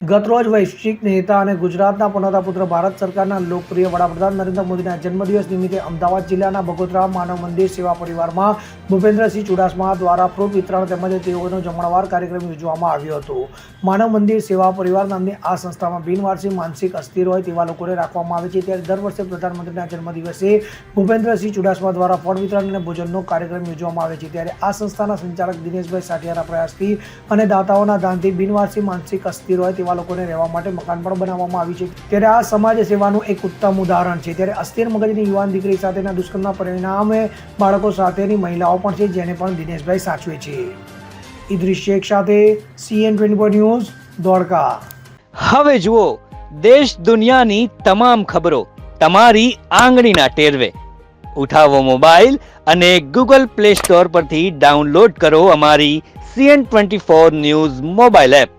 ગતરોજ વૈશ્વિક નેતા અને ગુજરાતના પનોતા પુત્ર ભારત સરકારના લોકપ્રિય વડાપ્રધાન નરેન્દ્ર મોદીના જન્મદિવસ નિમિત્તે અમદાવાદ જિલ્લાના બગોદરા માનવ મંદિર સેવા પરિવારમાં ભૂપેન્દ્રસિંહ ચુડાસમા દ્વારા ફ્રૂટ વિતરણ તેમજ તેઓનો જમણવાર કાર્યક્રમ યોજવામાં આવ્યો હતો. માનવ મંદિર સેવા પરિવાર નામની આ સંસ્થામાં બિનવારસી માનસિક અસ્થિર હોય તેવા લોકોને રાખવામાં આવે છે. ત્યારે દર વર્ષે પ્રધાનમંત્રીના જન્મદિવસે ભૂપેન્દ્રસિંહ ચુડાસમા દ્વારા ફળ વિતરણ અને ભોજનનો કાર્યક્રમ યોજવામાં આવે છે. ત્યારે આ સંસ્થાના સંચાલક દિનેશભાઈ સાઠિયાના પ્રયાસથી અને દાતાઓના દાનથી બિનવારસી માનસિક અસ્થિર હોય તેવા લોકોને રહેવા માટે મકાન પણ બનાવવામાં આવી છે. ત્યારે આ સમાજ સેવાનું એક ઉત્તમ ઉદાહરણ છે. ત્યારે અસ્થિર મગજની યુવાન દીકરી સાથેના દુષ્કર્મના પરિણામે બાળકો સાથેની મહિલાઓ પણ છે, જેને પણ દિનેશભાઈ સાચવે છે. ઇદ્રિશ શેખ સાથે CN twenty four news, Dwarka. હવે જુઓ, દેશ દુનિયાની તમામ ખબરો તમારી આંગળીના ટેરવે. ઉઠાવો મોબાઈલ અને ગૂગલ પ્લે સ્ટોર પરથી ડાઉનલોડ કરો અમારી CN twenty four news mobile app.